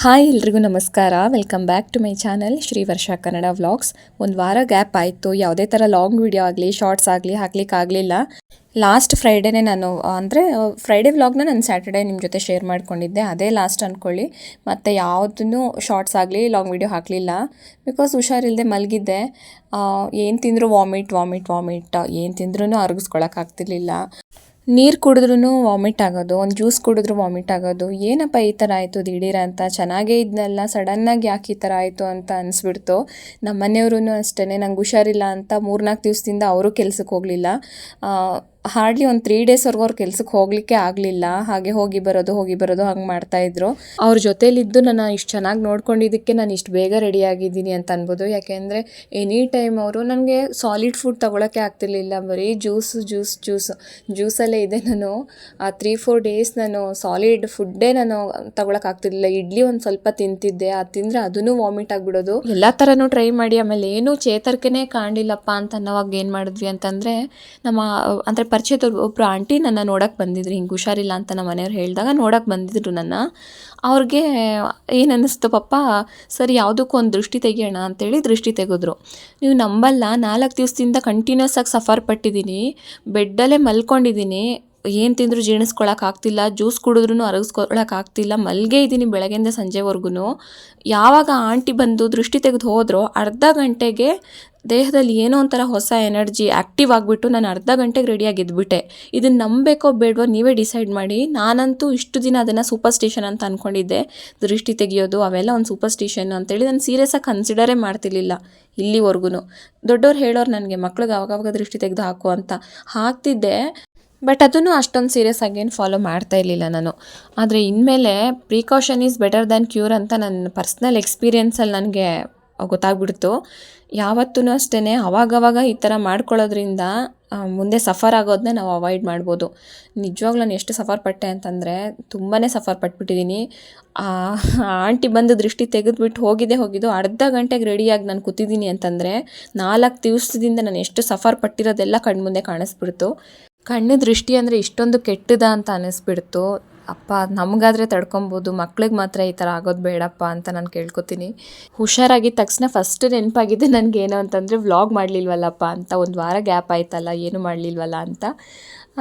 Hi ಎಲ್ರಿಗೂ ನಮಸ್ಕಾರ. Welcome back to my channel Shri Varsha Kannada vlogs ಒಂದು ವಾರ ಗ್ಯಾಪ್ ಆಯಿತು. ಯಾವುದೇ ಥರ ಲಾಂಗ್ ವಿಡಿಯೋ ಆಗಲಿ ಶಾರ್ಟ್ಸ್ ಆಗಲಿ ಹಾಕ್ಲಿಕ್ಕೆ ಆಗಲಿಲ್ಲ. ಲಾಸ್ಟ್ ಫ್ರೈಡೇನೆ ನಾನು, ಅಂದರೆ ಫ್ರೈಡೇ ವ್ಲಾಗ್ನ ನಾನು ಸ್ಯಾಟರ್ಡೇ ನಿಮ್ಮ ಜೊತೆ ಶೇರ್ ಮಾಡ್ಕೊಂಡಿದ್ದೆ. ಅದೇ ಲಾಸ್ಟ್ ಅಂದ್ಕೊಳ್ಳಿ ಮತ್ತು ಯಾವುದನ್ನು ಶಾರ್ಟ್ಸ್ ಆಗಲಿ ಲಾಂಗ್ ವಿಡಿಯೋ ಹಾಕಲಿಲ್ಲ. ಬಿಕಾಸ್ ಹುಷಾರಿಲ್ಲದೆ ಮಲಗಿದ್ದೆ. ಏನು ತಿಂದರೂ ವಾಮಿಟ್ ವಾಮಿಟ್ ವಾಮಿಟ್ ಏನು ತಿಂದ್ರೂ ಅರಗಿಸ್ಕೊಳಕ್ಕಾಗ್ತಿರ್ಲಿಲ್ಲ ನೀರು ಕುಡಿದ್ರೂ ವಾಮಿಟ್ ಆಗೋದು, ಒಂದು ಜ್ಯೂಸ್ ಕುಡಿದ್ರೂ ವಾಮಿಟ್ ಆಗೋದು. ಏನಪ್ಪ ಈ ಥರ ಆಯಿತು, ದಿಢೀರ ಅಂತ? ಚೆನ್ನಾಗೇ ಇದ್ನಲ್ಲ, ಸಡನ್ನಾಗಿ ಯಾಕೆ ಈ ಥರ ಆಯಿತು ಅಂತ ಅನಿಸ್ಬಿಡ್ತು. ನಮ್ಮ ಮನೆಯವ್ರೂ ಅಷ್ಟೇ ನಂಗೆ ಹುಷಾರಿಲ್ಲ ಅಂತ ಮೂರ್ನಾಲ್ಕು ದಿವಸದಿಂದ ಅವರು ಕೆಲ್ಸಕ್ಕೆ ಹೋಗಲಿಲ್ಲ. ಹಾರ್ಡ್ಲಿ ಒಂದು ತ್ರೀ ಡೇಸ್ವರೆಗೂ ಅವ್ರ ಕೆಲ್ಸಕ್ಕೆ ಹೋಗಲಿಕ್ಕೆ ಆಗಲಿಲ್ಲ. ಹಾಗೆ ಹೋಗಿ ಬರೋದು ಹೋಗಿ ಬರೋದು ಹಂಗೆ ಮಾಡ್ತಾಯಿದ್ರು ಅವ್ರ ಜೊತೇಲಿದ್ದು ನಾನು ಇಷ್ಟು ಚೆನ್ನಾಗಿ ನೋಡ್ಕೊಂಡಿದ್ದಕ್ಕೆ ನಾನು ಇಷ್ಟು ಬೇಗ ರೆಡಿ ಆಗಿದ್ದೀನಿ ಅಂತ ಅನ್ಬೋದು. ಯಾಕೆಂದರೆ ಎನಿ ಟೈಮ್ ಅವರು ನನಗೆ ಸಾಲಿಡ್ ಫುಡ್ ತೊಗೊಳಕ್ಕೆ ಆಗ್ತಿರ್ಲಿಲ್ಲ. ಬರೀ ಜ್ಯೂಸ್ ಜ್ಯೂಸ್ ಜ್ಯೂಸ್ ಜ್ಯೂಸಲ್ಲೇ ಇದೆ ನಾನು. ಆ ತ್ರೀ ಫೋರ್ ಡೇಸ್ ನಾನು ಸಾಲಿಡ್ ಫುಡ್ಡೇ ನಾನು ತಗೊಳಕ್ಕೆ ಆಗ್ತಿರ್ಲಿಲ್ಲ. ಇಡ್ಲಿ ಒಂದು ಸ್ವಲ್ಪ ತಿಂತಿದ್ದೆ. ಅದು ತಿಂದರೆ ಅದೂ ವಾಮಿಟ್ ಆಗಿಬಿಡೋದು. ಎಲ್ಲ ಥರನೂ ಟ್ರೈ ಮಾಡಿ ಆಮೇಲೆ ಏನೂ ಚೇತರಿಕೆನೇ ಕಾಣಲಿಲ್ಲಪ್ಪ ಅಂತ ಅನ್ನೋವಾಗ ಏನು ಮಾಡಿದ್ವಿ ಅಂತಂದರೆ ನಮ್ಮ, ಅಂದರೆ ಪರಿಚಯದವ್ರು ಒಬ್ಬರು ಆಂಟಿ ನನ್ನ ನೋಡೋಕೆ ಬಂದಿದ್ರು, ಹಿಂಗೆ ಹುಷಾರಿಲ್ಲ ಅಂತ ನಮ್ಮ ಮನೆಯವ್ರು ಹೇಳಿದಾಗ ನೋಡೋಕೆ ಬಂದಿದ್ರು ನನ್ನ. ಅವ್ರಿಗೆ ಏನು ಅನ್ನಿಸ್ತು, ಪಪ್ಪ, ಸರಿ ಯಾವುದಕ್ಕೂ ಒಂದು ದೃಷ್ಟಿ ತೆಗಿಯೋಣ ಅಂತೇಳಿ ದೃಷ್ಟಿ ತೆಗೆದ್ರು. ನೀವು ನಂಬಲ್ಲ, ನಾಲ್ಕು ದಿವಸದಿಂದ ಕಂಟಿನ್ಯೂಸ್ ಆಗಿ ಸಫರ್ ಪಟ್ಟಿದ್ದೀನಿ ಬೆಡ್ಡಲ್ಲೇ ಮಲ್ಕೊಂಡಿದ್ದೀನಿ ಏನು ತಿಂದರೂ ಜೀರ್ಣಿಸ್ಕೊಳಕ್ಕೆ ಆಗ್ತಿಲ್ಲ, ಜ್ಯೂಸ್ ಕುಡಿದ್ರೂ ಅರಗಿಸ್ಕೊಳಕ್ಕೆ ಆಗ್ತಿಲ್ಲ, ಮಲ್ಗೆ ಇದ್ದೀನಿ ಬೆಳಗ್ಗೆಯಿಂದ ಸಂಜೆವರೆಗೂ ಯಾವಾಗ ಆಂಟಿ ಬಂದು ದೃಷ್ಟಿ ತೆಗೆದು ಹೋದ್ರೋ ಅರ್ಧ ಗಂಟೆಗೆ ದೇಹದಲ್ಲಿ ಏನೋ ಒಂಥರ ಹೊಸ ಎನರ್ಜಿ ಆ್ಯಕ್ಟಿವ್ ಆಗಿಬಿಟ್ಟು ನಾನು ಅರ್ಧ ಗಂಟೆಗೆ ರೆಡಿಯಾಗಿ ಎದ್ಬಿಟ್ಟೆ. ಇದನ್ನು ನಂಬಬೇಕೋ ಬೇಡವೋ ನೀವೇ ಡಿಸೈಡ್ ಮಾಡಿ. ನಾನಂತೂ ಇಷ್ಟು ದಿನ ಅದನ್ನು ಸೂಪರ್ ಸ್ಟೇಷನ್ ಅಂತ ಅಂದ್ಕೊಂಡಿದ್ದೆ ದೃಷ್ಟಿ ತೆಗೆಯೋದು ಅವೆಲ್ಲ ಒಂದು ಸೂಪರ್ ಸ್ಟೇಷನ್ ಅಂತೇಳಿ ನಾನು ಸೀರಿಯಸ್ಸಾಗಿ ಕನ್ಸಿಡರೇ ಮಾಡ್ತಿರ್ಲಿಲ್ಲ ಇಲ್ಲಿವರೆಗೂ ದೊಡ್ಡವ್ರು ಹೇಳೋರು ನನಗೆ, ಮಕ್ಳಿಗೆ ಅವಾಗವಾಗ ದೃಷ್ಟಿ ತೆಗೆದು ಹಾಕು ಅಂತ ಹಾಕ್ತಿದ್ದೆ. ಬಟ್ ಅದನ್ನು ಅಷ್ಟೊಂದು ಸೀರಿಯಸ್ ಆಗೇನು ಫಾಲೋ ಮಾಡ್ತಾ ಇರಲಿಲ್ಲ ನಾನು. ಆದರೆ ಇನ್ಮೇಲೆ precaution is better than cure ಅಂತ ನನ್ನ ಪರ್ಸ್ನಲ್ ಎಕ್ಸ್ಪೀರಿಯೆನ್ಸಲ್ಲಿ ನನಗೆ ಗೊತ್ತಾಗ್ಬಿಡ್ತು. ಯಾವತ್ತೂ ಅಷ್ಟೇ ಅವಾಗವಾಗ ಈ ಥರ ಮಾಡ್ಕೊಳ್ಳೋದ್ರಿಂದ ಮುಂದೆ ಸಫರ್ ಆಗೋದನ್ನ ನಾವು ಅವಾಯ್ಡ್ ಮಾಡ್ಬೋದು. ನಿಜವಾಗ್ಲೂ ನಾನು ಎಷ್ಟು ಸಫರ್ ಪಟ್ಟೆ ಅಂತಂದರೆ ತುಂಬಾ ಸಫರ್ ಪಟ್ಬಿಟ್ಟಿದ್ದೀನಿ ಆ, ಆಂಟಿ ಬಂದು ದೃಷ್ಟಿ ತೆಗೆದುಬಿಟ್ಟು ಹೋಗಿದೆ ಹೋಗಿದ್ದು, ಅರ್ಧ ಗಂಟೆಗೆ ರೆಡಿಯಾಗಿ ನಾನು ಕೂತಿದ್ದೀನಿ ಅಂತಂದರೆ, ನಾಲ್ಕು ದಿವಸದಿಂದ ನಾನು ಎಷ್ಟು ಸಫರ್ ಪಟ್ಟಿರೋದೆಲ್ಲ ಕಣ್ಮುಂದೆ ಕಾಣಿಸ್ಬಿಡ್ತು. ಕಣ್ಣು ದೃಷ್ಟಿ ಅಂದರೆ ಇಷ್ಟೊಂದು ಕೆಟ್ಟದ ಅಂತ ಅನ್ನಿಸ್ಬಿಡ್ತು ಅಪ್ಪ, ನಮಗಾದರೆ ತಡ್ಕೊಬೋದು, ಮಕ್ಳಿಗೆ ಮಾತ್ರ ಈ ಥರ ಆಗೋದು ಬೇಡಪ್ಪ ಅಂತ ನಾನು ಕೇಳ್ಕೊತೀನಿ. ಹುಷಾರಾಗಿದ್ದ ತಕ್ಷಣ ಫಸ್ಟ್ ನೆನಪಾಗಿದ್ದೆ ನನಗೇನು ಅಂತಂದರೆ ವ್ಲಾಗ್ ಮಾಡಲಿಲ್ವಲ್ಲಪ್ಪ ಅಂತ, ಒಂದು ವಾರ ಗ್ಯಾಪ್ ಆಯ್ತಲ್ಲ, ಏನು ಮಾಡಲಿಲ್ವಲ್ಲ ಅಂತ.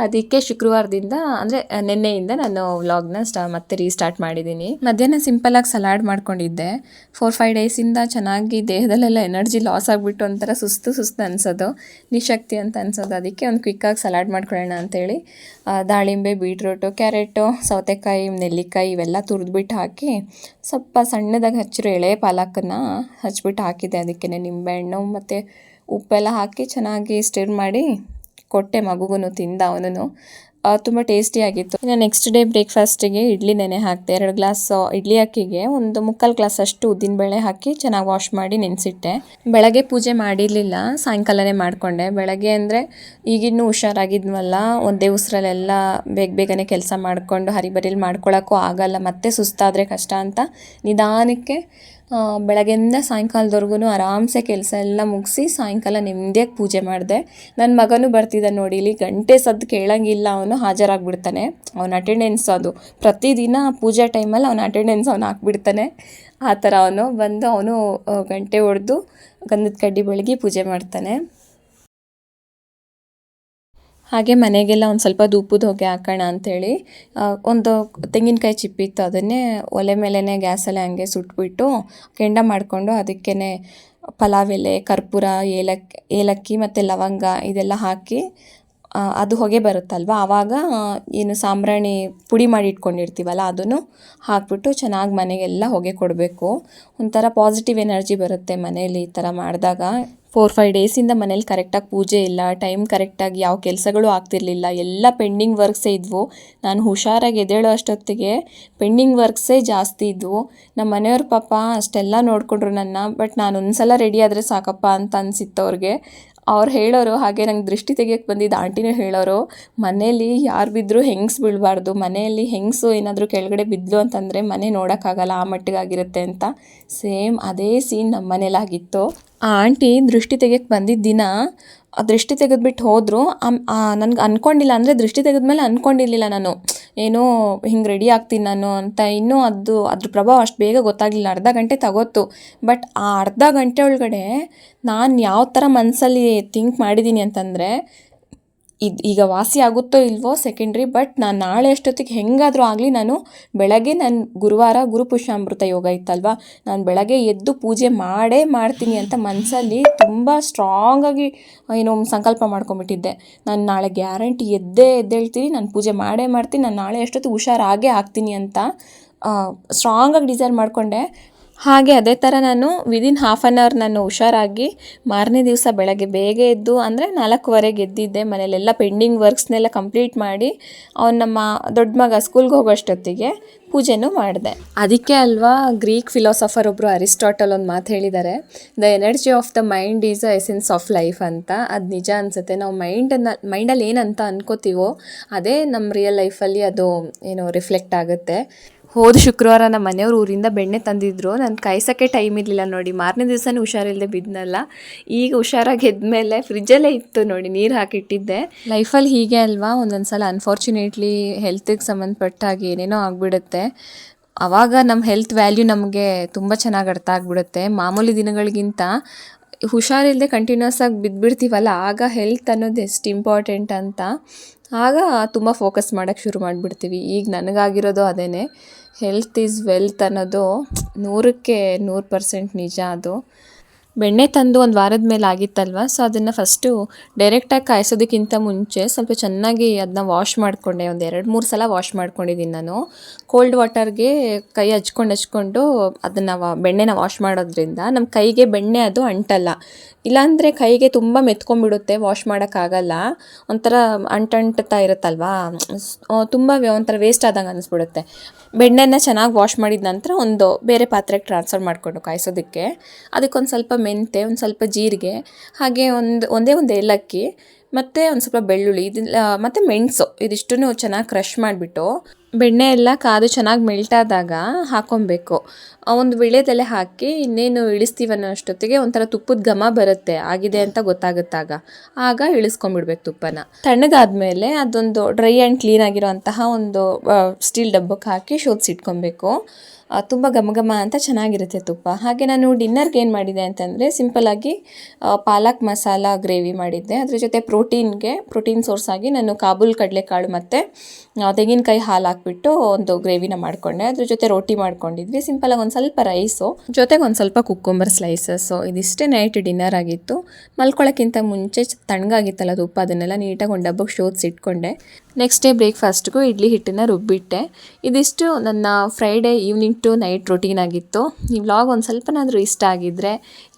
ಅದಕ್ಕೆ ಶುಕ್ರವಾರದಿಂದ, ಅಂದರೆ ನಿನ್ನೆಯಿಂದ ನಾನು ವ್ಲಾಗ್ನ ಸ್ಟಾ, ಮತ್ತೆ ರೀಸ್ಟಾರ್ಟ್ ಮಾಡಿದ್ದೀನಿ. ಮಧ್ಯಾಹ್ನ ಸಿಂಪಲಾಗಿ ಸಲಾಡ್ ಮಾಡ್ಕೊಂಡಿದ್ದೆ. ಫೋರ್ ಫೈವ್ ಡೇಸಿಂದ ಚೆನ್ನಾಗಿ ದೇಹದಲ್ಲೆಲ್ಲ ಎನರ್ಜಿ ಲಾಸ್ ಆಗಿಬಿಟ್ಟು ಒಂಥರ ಸುಸ್ತು ಸುಸ್ತು ಅನ್ಸೋದು. ನಿಶಕ್ತಿ ಅಂತ ಅನ್ಸೋದು. ಅದಕ್ಕೆ ಒಂದು ಕ್ವಿಕ್ಕಾಗಿ ಸಲಾಡ್ ಮಾಡ್ಕೊಳ್ಳೋಣ ಅಂತೇಳಿ. ದಾಳಿಂಬೆ ಬೀಟ್ರೂಟು ಕ್ಯಾರೆಟು ಸೌತೆಕಾಯಿ, ನೆಲ್ಲಿಕಾಯಿ ಇವೆಲ್ಲ ತುರಿದ್ಬಿಟ್ಟು ಹಾಕಿ, ಸ್ವಲ್ಪ ಸಣ್ಣದಾಗಿ ಹಚ್ಚಿರೋ ಎಳೆ ಪಾಲಕನ್ನು ಹಚ್ಬಿಟ್ಟು ಹಾಕಿದ್ದೆ ಅದಕ್ಕೆ ನಿಂಬೆಹಣ್ಣು ಮತ್ತು ಉಪ್ಪೆಲ್ಲ ಹಾಕಿ ಚೆನ್ನಾಗಿ ಸ್ಟಿರ್ ಮಾಡಿ ಕೊಟ್ಟೆ ಮಗುಗೂ ತಿಂದ ಅವನು ತುಂಬ ಟೇಸ್ಟಿಯಾಗಿತ್ತು ಇನ್ನು ನೆಕ್ಸ್ಟ್ ಡೇ ಬ್ರೇಕ್ಫಾಸ್ಟಿಗೆ ಇಡ್ಲಿ ನೆನೆ ಹಾಕಿದೆ, ಎರಡು ಗ್ಲಾಸ್ ಇಡ್ಲಿ ಅಕ್ಕಿಗೆ ಒಂದು ಮುಕ್ಕಾಲು ಗ್ಲಾಸ್ ಅಷ್ಟು ಉದ್ದಿನಬೇಳೆ ಹಾಕಿ ಚೆನ್ನಾಗಿ ವಾಶ್ ಮಾಡಿ ನೆನೆಸಿಟ್ಟೆ. ಬೆಳಗ್ಗೆ ಪೂಜೆ ಮಾಡಿರಲಿಲ್ಲ, ಸಾಯಂಕಾಲನೇ ಮಾಡಿಕೊಂಡೆ. ಬೆಳಗ್ಗೆ ಅಂದರೆ ಈಗಿನ್ನೂ ಹುಷಾರಾಗಿದ್ವಲ್ಲ ಒಂದೇ ಉಸಿರಲ್ಲೆಲ್ಲ ಬೇಗ ಬೇಗನೆ ಕೆಲಸ ಮಾಡಿಕೊಂಡು ಹರಿಬರಿಲಿ ಮಾಡ್ಕೊಳ್ಳೋಕ್ಕೂ ಆಗಲ್ಲ, ಮತ್ತೆ ಸುಸ್ತಾದರೆ ಕಷ್ಟ ಅಂತ ನಿಧಾನಕ್ಕೆ ಬೆಳಗ್ಗೆಯಿಂದ ಸಾಯಂಕಾಲದವರೆಗೂ ಆರಾಮ್ಸೆ ಕೆಲಸ ಎಲ್ಲ ಮುಗಿಸಿ ಸಾಯಂಕಾಲ ನೆಮ್ಮದಿಯಾಗಿ ಪೂಜೆ ಮಾಡಿದೆ. ನನ್ನ ಮಗನೂ ಬರ್ತಿದ್ದ ನೋಡಿ, ಇಲ್ಲಿ ಗಂಟೆ ಸದ್ದು ಕೇಳಂಗಿಲ್ಲ, ಅವನು ಹಾಜರಾಗ್ಬಿಡ್ತಾನೆ. ಅವನ ಅಟೆಂಡೆನ್ಸ್ ಅದು. ಪ್ರತಿದಿನ ಪೂಜೆ ಟೈಮಲ್ಲಿ ಅವನ ಅಟೆಂಡೆನ್ಸ್ ಅವನು ಹಾಕ್ಬಿಡ್ತಾನೆ. ಆ ಥರ ಅವನು ಬಂದು ಅವನು ಗಂಟೆ ಹೊಡೆದು ಗಂಧದ ಕಡ್ಡಿ ಬೆಳಗಿ ಪೂಜೆ ಮಾಡ್ತಾನೆ. ಹಾಗೆ ಮನೆಗೆಲ್ಲ ಒಂದು ಸ್ವಲ್ಪ ಧೂಪದ ಹೊಗೆ ಹಾಕೋಣ ಅಂಥೇಳಿ ಒಂದು ತೆಂಗಿನಕಾಯಿ ಚಿಪ್ಪಿತ್ತು ಅದನ್ನೇ ಒಲೆ ಮೇಲೇ ಗ್ಯಾಸಲ್ಲೇ ಹಂಗೆ ಸುಟ್ಬಿಟ್ಟು ಕೆಂಡ ಮಾಡಿಕೊಂಡು ಅದಕ್ಕೇ ಪಲಾವ್ ಎಲೆ, ಕರ್ಪೂರ ಏಲಕ್ಕಿ ಏಲಕ್ಕಿ ಮತ್ತು ಲವಂಗ ಇದೆಲ್ಲ ಹಾಕಿ ಅದು ಹೊಗೆ ಬರುತ್ತಲ್ವ? ಆವಾಗ ಏನು ಸಾಂಬ್ರಾಣಿ ಪುಡಿ ಮಾಡಿ ಇಟ್ಕೊಂಡಿರ್ತೀವಲ್ಲ ಅದನ್ನು ಹಾಕ್ಬಿಟ್ಟು ಚೆನ್ನಾಗಿ ಮನೆಗೆಲ್ಲ ಹೊಗೆ ಕೊಡಬೇಕು. ಒಂಥರ ಪಾಸಿಟಿವ್ ಎನರ್ಜಿ ಬರುತ್ತೆ ಮನೆಯಲ್ಲಿ ಈ ಥರ ಮಾಡಿದಾಗ. ಫೋರ್ ಫೈವ್ ಡೇಸಿಂದ ಮನೇಲಿ ಕರೆಕ್ಟಾಗಿ ಪೂಜೆ ಇಲ್ಲ ಟೈಮ್ ಕರೆಕ್ಟಾಗಿ ಯಾವ ಕೆಲಸಗಳು ಆಗ್ತಿರಲಿಲ್ಲ, ಎಲ್ಲ ಪೆಂಡಿಂಗ್ ವರ್ಕ್ಸೇ ಇದ್ವು. ನಾನು ಹುಷಾರಾಗಿ ಎದ್ದೇಳೋ ಅಷ್ಟೊತ್ತಿಗೆ ಪೆಂಡಿಂಗ್ ವರ್ಕ್ಸೇ ಜಾಸ್ತಿ ಇದ್ವು. ನಮ್ಮ ಮನೆಯವ್ರ ಪಾಪ ಅಷ್ಟೆಲ್ಲ ನೋಡಿಕೊಂಡ್ರು ನನ್ನ ಬಟ್ ನಾನು ಒಂದು ಸಲ ರೆಡಿ ಆದರೆ ಸಾಕಪ್ಪ ಅಂತ ಅನಿಸಿತ್ತು ಅವ್ರಿಗೆ. ಅವ್ರು ಹೇಳೋರು, ಹಾಗೆ ನಂಗೆ ದೃಷ್ಟಿ ತೆಗಿಯೋಕ್ಕೆ ಬಂದಿದ್ದ ಆಂಟಿನೂ ಹೇಳೋರು, ಮನೇಲಿ ಯಾರು ಬಿದ್ದರೂ ಹೆಂಗ್ಸ್ ಬೀಳಬಾರ್ದು ಮನೆಯಲ್ಲಿ ಹೆಂಗ್ಸು ಏನಾದರೂ ಕೆಳಗಡೆ ಬಿದ್ದಲು ಅಂತಂದರೆ ಮನೆ ನೋಡೋಕ್ಕಾಗಲ್ಲ, ಆ ಮಟ್ಟಿಗಾಗಿರುತ್ತೆ ಅಂತ. ಸೇಮ್ ಅದೇ ಸೀನ್ ನಮ್ಮ ಮನೇಲಾಗಿತ್ತು. ಆ ಆಂಟಿ ದೃಷ್ಟಿ ತೆಗಿಯಕ್ಕೆ ಬಂದಿದ್ದ ದಿನ ದೃಷ್ಟಿ ತೆಗೆದ್ಬಿಟ್ಟು ಹೋದರು. ನನಗೆ ಅನ್ಕೊಂಡಿಲ್ಲ ಅಂದರೆ ದೃಷ್ಟಿ ತೆಗೆದ್ಮೇಲೆ ಅನ್ಕೊಂಡಿರಲಿಲ್ಲ ನಾನು. ಏನೋ ಹಿಂಗೆ ರೆಡಿ ಆಗ್ತೀನಿ ನಾನು ಅಂತ. ಇನ್ನೂ ಅದು, ಅದ್ರ ಪ್ರಭಾವ ಅಷ್ಟು ಬೇಗ ಗೊತ್ತಾಗಲಿಲ್ಲ. ಅರ್ಧ ಗಂಟೆ ತಗೋತು ಬಟ್ ಆ ಅರ್ಧ ಗಂಟೆ ಒಳಗಡೆ ನಾನು ಯಾವ ಥರ ಮನಸ್ಸಲ್ಲಿ ಥಿಂಕ್ ಮಾಡಿದ್ದೀನಿ ಅಂತಂದರೆ ಇದು ಈಗ ವಾಸಿ ಆಗುತ್ತೋ ಇಲ್ವೋ ಸೆಕೆಂಡ್ರಿ ಬಟ್ ನಾನು ನಾಳೆ ಅಷ್ಟೊತ್ತಿಗೆ ಹೆಂಗಾದರೂ ಆಗಲಿ ನಾನು ಬೆಳಗ್ಗೆ ನಾನು ಗುರುವಾರ ಗುರುಪುಷ್ಯಾಮೃತ ಯೋಗ ಇತ್ತಲ್ವ? ನಾನು ಬೆಳಗ್ಗೆ ಎದ್ದು ಪೂಜೆ ಮಾಡೇ ಮಾಡ್ತೀನಿ ಅಂತ ಮನಸ್ಸಲ್ಲಿ ತುಂಬ ಸ್ಟ್ರಾಂಗಾಗಿ ಏನೋ ಸಂಕಲ್ಪ ಮಾಡ್ಕೊಂಬಿಟ್ಟಿದ್ದೆ ನಾನು ನಾಳೆ ಗ್ಯಾರಂಟಿ ಎದ್ದೇ ಎದ್ದೇಳ್ತೀನಿ, ನಾನು ಪೂಜೆ ಮಾಡೇ ಮಾಡ್ತೀನಿ, ನಾನು ನಾಳೆ ಅಷ್ಟೊತ್ತಿಗೆ ಹುಷಾರಾಗೇ ಆಗ್ತೀನಿ ಅಂತ ಸ್ಟ್ರಾಂಗಾಗಿ ಡಿಸೈರ್ ಮಾಡಿಕೊಂಡೆ. ಹಾಗೆ ಅದೇ ಥರ ನಾನು ವಿದಿನ್ ಹಾಫ್ ಆನ್ ಅವರ್ ನಾನು ಹುಷಾರಾಗಿ ಮಾರನೇ ದಿವಸ ಬೆಳಗ್ಗೆ ಬೇಗ ಎದ್ದು ಅಂದರೆ ನಾಲ್ಕುವರೆಗೆ ಎದ್ದಿದ್ದೆ ಮನೇಲೆಲ್ಲ ಪೆಂಡಿಂಗ್ ವರ್ಕ್ಸ್ನೆಲ್ಲ ಕಂಪ್ಲೀಟ್ ಮಾಡಿ ಅವ್ನು ನಮ್ಮ ದೊಡ್ಡ ಮಗ ಸ್ಕೂಲ್ಗೆ ಹೋಗೋಷ್ಟೊತ್ತಿಗೆ ಪೂಜೆನೂ ಮಾಡಿದೆ. ಅದಕ್ಕೆ ಅಲ್ವಾ ಗ್ರೀಕ್ ಫಿಲಾಸಫರ್ ಒಬ್ಬರು ಅರಿಸ್ಟಾಟಲ್ ಒಂದು ಮಾತು ಹೇಳಿದ್ದಾರೆ the energy of the mind is a essence of life ಅಂತ. ಅದು ನಿಜ ಅನಿಸುತ್ತೆ. ನಾವು ಮೈಂಡನ್ನು ಮೈಂಡಲ್ಲಿ ಏನಂತ ಅನ್ಕೋತೀವೋ, ಅದೇ ನಮ್ಮ ರಿಯಲ್ ಲೈಫಲ್ಲಿ ಅದು, ಏನೋ ರಿಫ್ಲೆಕ್ಟ್ ಆಗುತ್ತೆ. ಹೋದ ಶುಕ್ರವಾರ ನಮ್ಮ ಮನೆಯವ್ರು ಊರಿಂದ ಬೆಣ್ಣೆ ತಂದಿದ್ರು. ನಾನು ಕಾಯ್ಸೋಕ್ಕೆ ಟೈಮ್ ಇರಲಿಲ್ಲ ನೋಡಿ. ಮಾರನೇ ದಿವಸನೂ ಹುಷಾರಿಲ್ಲದೆ ಬಿದ್ದನಲ್ಲ ಈಗ ಹುಷಾರಾಗಿ ಎದ್ಮೇಲೆ ಫ್ರಿಜ್ಜಲ್ಲೇ ಇತ್ತು ನೋಡಿ, ನೀರು ಹಾಕಿಟ್ಟಿದ್ದೆ. ಲೈಫಲ್ಲಿ ಹೀಗೆ ಅಲ್ವಾ? ಒಂದೊಂದು ಸಲ ಅನ್ಫಾರ್ಚುನೇಟ್ಲಿ ಹೆಲ್ತಿಗೆ ಸಂಬಂಧಪಟ್ಟಾಗಿ ಏನೇನೋ ಆಗಿಬಿಡುತ್ತೆ. ಆವಾಗ ನಮ್ಮ ಹೆಲ್ತ್ ವ್ಯಾಲ್ಯೂ ನಮಗೆ ತುಂಬ ಚೆನ್ನಾಗಿ ಅರ್ಥ ಆಗಿಬಿಡುತ್ತೆ. ಮಾಮೂಲಿ ದಿನಗಳಿಗಿಂತ ಹುಷಾರಿಲ್ಲದೆ ಕಂಟಿನ್ಯೂಸ್ ಆಗಿ ಬಿದ್ದುಬಿಡ್ತೀವಲ್ಲ ಆಗ ಹೆಲ್ತ್ ಅನ್ನೋದು ಎಷ್ಟು ಇಂಪಾರ್ಟೆಂಟ್ ಅಂತ, ಆಗ ತುಂಬ ಫೋಕಸ್ ಮಾಡೋಕ್ಕೆ ಶುರು ಮಾಡಿಬಿಡ್ತೀವಿ. ಈಗ ನನಗಾಗಿರೋದು ಅದೇ ಹೆಲ್ತ್ ಈಸ್ ವೆಲ್ತ್ ಅನ್ನೋದು ನೂರಕ್ಕೆ ನೂರು ಪರ್ಸೆಂಟ್ ನಿಜ ಅದು. ಬೆಣ್ಣೆ ತಂದು ಒಂದು ವಾರದ ಮೇಲೆ ಆಗಿತ್ತಲ್ವ? ಸೊ ಅದನ್ನು ಫಸ್ಟು ಡೈರೆಕ್ಟಾಗಿ ಕಾಯಿಸೋದಕ್ಕಿಂತ ಮುಂಚೆ ಸ್ವಲ್ಪ ಚೆನ್ನಾಗಿ ಅದನ್ನ ವಾಶ್ ಮಾಡಿಕೊಂಡೆ. ಒಂದು ಎರಡು ಮೂರು ಸಲ ವಾಶ್ ಮಾಡ್ಕೊಂಡಿದ್ದೀನಿ ನಾನು. ಕೋಲ್ಡ್ ವಾಟರ್ಗೆ ಕೈ ಹಚ್ಕೊಂಡು ಹಚ್ಕೊಂಡು ಅದನ್ನು ವಾ, ಬೆಣ್ಣೆನ ವಾಶ್ ಮಾಡೋದ್ರಿಂದ ನಮ್ಮ ಕೈಗೆ ಬೆಣ್ಣೆ ಅದು ಅಂಟಲ್ಲ. ಇಲ್ಲಾಂದರೆ ಕೈಗೆ ತುಂಬ ಮೆತ್ಕೊಂಡ್ಬಿಡುತ್ತೆ ವಾಶ್ ಮಾಡೋಕ್ಕಾಗಲ್ಲ. ಒಂಥರ ಅಂಟಂಟ್ತಾ ಇರುತ್ತಲ್ವಾ? ತುಂಬ ಒಂಥರ ವೇಸ್ಟ್ ಆದಂಗೆ ಅನಿಸ್ಬಿಡುತ್ತೆ. ಬೆಣ್ಣೆನ ಚೆನ್ನಾಗಿ ವಾಶ್ ಮಾಡಿದ ನಂತರ ಒಂದು ಬೇರೆ ಪಾತ್ರೆಗೆ ಟ್ರಾನ್ಸ್ಫರ್ ಮಾಡಿಕೊಂಡು ಕಾಯಿಸೋದಕ್ಕೆ. ಅದಕ್ಕೊಂದು ಸ್ವಲ್ಪ ಮೆಂತೆ, ಒಂದು ಸ್ವಲ್ಪ ಜೀರಿಗೆ, ಹಾಗೆ ಒಂದು, ಒಂದೇ ಒಂದು ಏಲಕ್ಕಿ, ಮತ್ತು ಒಂದು ಸ್ವಲ್ಪ ಬೆಳ್ಳುಳ್ಳಿ ಇದನ್ನ ಮತ್ತು ಮೆಣಸು, ಇದಿಷ್ಟನ್ನು ಚೆನ್ನಾಗಿ ಕ್ರಷ್ ಮಾಡಿಬಿಟ್ಟು ಬೆಣ್ಣೆ ಎಲ್ಲ ಕಾದು ಚೆನ್ನಾಗಿ ಮೆಲ್ಟಾದಾಗ ಹಾಕ್ಕೊಬೇಕು ಒಂದು ವಿಳ್ಯದೆಲೆ ಹಾಕಿ ಇನ್ನೇನು ಇಳಿಸ್ತೀವನ್ನೋ ಅಷ್ಟೊತ್ತಿಗೆ ಒಂಥರ ತುಪ್ಪದ ಘಮ ಬರುತ್ತೆ, ಆಗಿದೆ ಅಂತ ಗೊತ್ತಾಗುತ್ತಾಗ. ಆಗ ಇಳಿಸ್ಕೊಂಬಿಡ್ಬೇಕು ತುಪ್ಪನ. ತಣ್ಣಗಾದ್ಮೇಲೆ ಅದೊಂದು ಡ್ರೈ ಆ್ಯಂಡ್ ಕ್ಲೀನ್ ಆಗಿರೋಂತಹ ಒಂದು ಸ್ಟೀಲ್ ಡಬ್ಬಕ್ಕೆ ಹಾಕಿ ಶೋಧಿಸಿಟ್ಕೊಬೇಕು ತುಂಬ ಘಮ ಘಮ ಅಂತ ಚೆನ್ನಾಗಿರುತ್ತೆ ತುಪ್ಪ. ಹಾಗೆ ನಾನು ಡಿನ್ನರ್ಗೆ ಏನು ಮಾಡಿದೆ ಅಂತಂದರೆ ಸಿಂಪಲಾಗಿ ಪಾಲಕ್ ಮಸಾಲ ಗ್ರೇವಿ ಮಾಡಿದ್ದೆ. ಅದ್ರ ಜೊತೆ ಪ್ರೋಟೀನ್ಗೆ, ಪ್ರೋಟೀನ್ ಸೋರ್ಸ್ ಆಗಿ ನಾನು ಕಾಬೂಲ್ ಕಡಲೆಕಾಳು ಮತ್ತು ತೆಂಗಿನಕಾಯಿ ಹಾಲು ಹಾಕ್ಬಿಟ್ಟು ಒಂದು ಗ್ರೇವಿನ ಮಾಡಿಕೊಂಡೆ. ಅದ್ರ ಜೊತೆ ರೋಟಿ ಮಾಡ್ಕೊಂಡಿದ್ವಿ. ಸಿಂಪಲಾಗಿ ಒಂದು ಸ್ವಲ್ಪ ರೈಸು ಜೊತೆಗೆ ಒಂದು ಸ್ವಲ್ಪ ಕುಕ್ಕುಂಬರ್ ಸ್ಲೈಸಸ್ಸು ಇದಿಷ್ಟೇ ನೈಟ್ ಡಿನ್ನರ್ ಆಗಿತ್ತು. ಮಲ್ಕೊಳ್ಳೋಕ್ಕಿಂತ ಮುಂಚೆ ತಣ್ಣಗಾಗಿತ್ತಲ್ಲ ತುಪ್ಪ, ಅದನ್ನೆಲ್ಲ ನೀಟಾಗಿ ಒಂದು ಡಬ್ಬಕ್ಕೆ ಶೋಧಿಸಿ ಇಟ್ಕೊಂಡೆ. ನೆಕ್ಸ್ಟ್ ಡೇ ಬ್ರೇಕ್ಫಾಸ್ಟ್ಗೂ ಇಡ್ಲಿ ಹಿಟ್ಟನ್ನು ರುಬ್ಬಿಟ್ಟೆ. ಇದಿಷ್ಟು ನನ್ನ Friday evening to night routine ಆಗಿತ್ತು. ಈ ವ್ಲಾಗ್ ಒಂದು ಸ್ವಲ್ಪನಾದರೂ ಇಷ್ಟ ಆಗಿದ್ದರೆ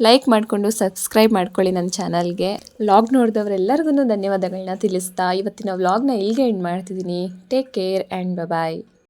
ಲೈಕ್ ಮಾಡಿಕೊಂಡು ಸಬ್ಸ್ಕ್ರೈಬ್ ಮಾಡ್ಕೊಳ್ಳಿ ನನ್ನ ಚಾನಲ್ಗೆ. ವ್ಲಾಗ್ ನೋಡಿದವರೆಲ್ಲರಿಗೂ ಧನ್ಯವಾದಗಳನ್ನ ತಿಳಿಸ್ತಾ ಇವತ್ತಿನ ವ್ಲಾಗ್ನ ಇಲ್ಲಿಗೆ ಎಂಡ್ ಮಾಡ್ತಿದ್ದೀನಿ ಟೇಕ್ ಕೇರ್ ಆ್ಯಂಡ್ ಬಾಯ್